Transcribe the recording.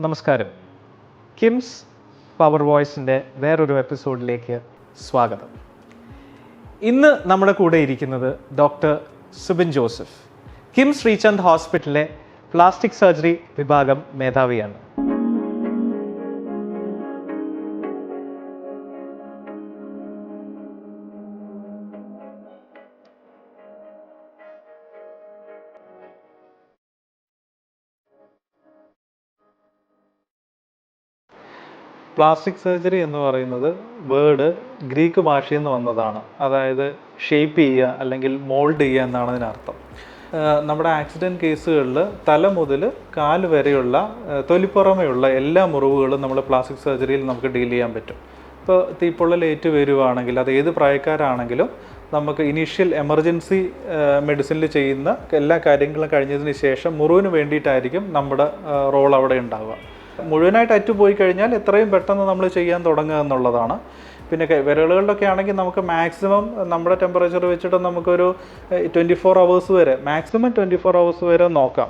നമസ്കാരം. കിംസ് പവർ വോയ്സിന്റെ വേറൊരു എപ്പിസോഡിലേക്ക് സ്വാഗതം. ഇന്ന് നമ്മുടെ കൂടെ ഇരിക്കുന്നത് ഡോക്ടർ സുബിൻ ജോസഫ്. കിംസ് ശ്രീചന്ദ് ഹോസ്പിറ്റലിലെ പ്ലാസ്റ്റിക് സർജറി വിഭാഗം മേധാവിയാണ്. പ്ലാസ്റ്റിക് സർജറി എന്ന് പറയുന്നത് വേർഡ് ഗ്രീക്ക് ഭാഷയിൽ നിന്ന് വന്നതാണ്. അതായത് ഷേപ്പ് ചെയ്യുക അല്ലെങ്കിൽ മോൾഡ് ചെയ്യുക എന്നാണ് അതിനർത്ഥം. നമ്മുടെ ആക്സിഡന്റ് കേസുകളിൽ തല മുതൽ കാൽ വരെയുള്ള തൊലിപ്പുറമെയുള്ള എല്ലാ മുറിവുകളും നമ്മൾ പ്ലാസ്റ്റിക് സർജറിയിൽ നമുക്ക് ഡീൽ ചെയ്യാൻ പറ്റും. ഇപ്പോൾ തീപ്പൊള്ളലേറ്റ് വരുവാണെങ്കിൽ അത് ഏത് പ്രായക്കാരാണെങ്കിലും നമുക്ക് ഇനീഷ്യൽ എമർജൻസി മെഡിസിനിൽ ചെയ്യുന്ന എല്ലാ കാര്യങ്ങളും കഴിഞ്ഞതിന് ശേഷം മുറിവിന് വേണ്ടിയിട്ടായിരിക്കും നമ്മുടെ റോൾ അവിടെ ഉണ്ടാവുക. മുഴുവനായിട്ട് അറ്റു പോയി കഴിഞ്ഞാൽ എത്രയും പെട്ടെന്ന് നമ്മൾ ചെയ്യാൻ തുടങ്ങുക എന്നുള്ളതാണ്. പിന്നെ വിരലുകളിലൊക്കെ ആണെങ്കിൽ നമുക്ക് മാക്സിമം നമ്മുടെ ടെമ്പറേച്ചർ വെച്ചിട്ട് നമുക്കൊരു ട്വന്റി ഫോർ അവേഴ്സ് വരെ മാക്സിമം ട്വന്റി ഫോർ അവേഴ്സ് വരെ നോക്കാം.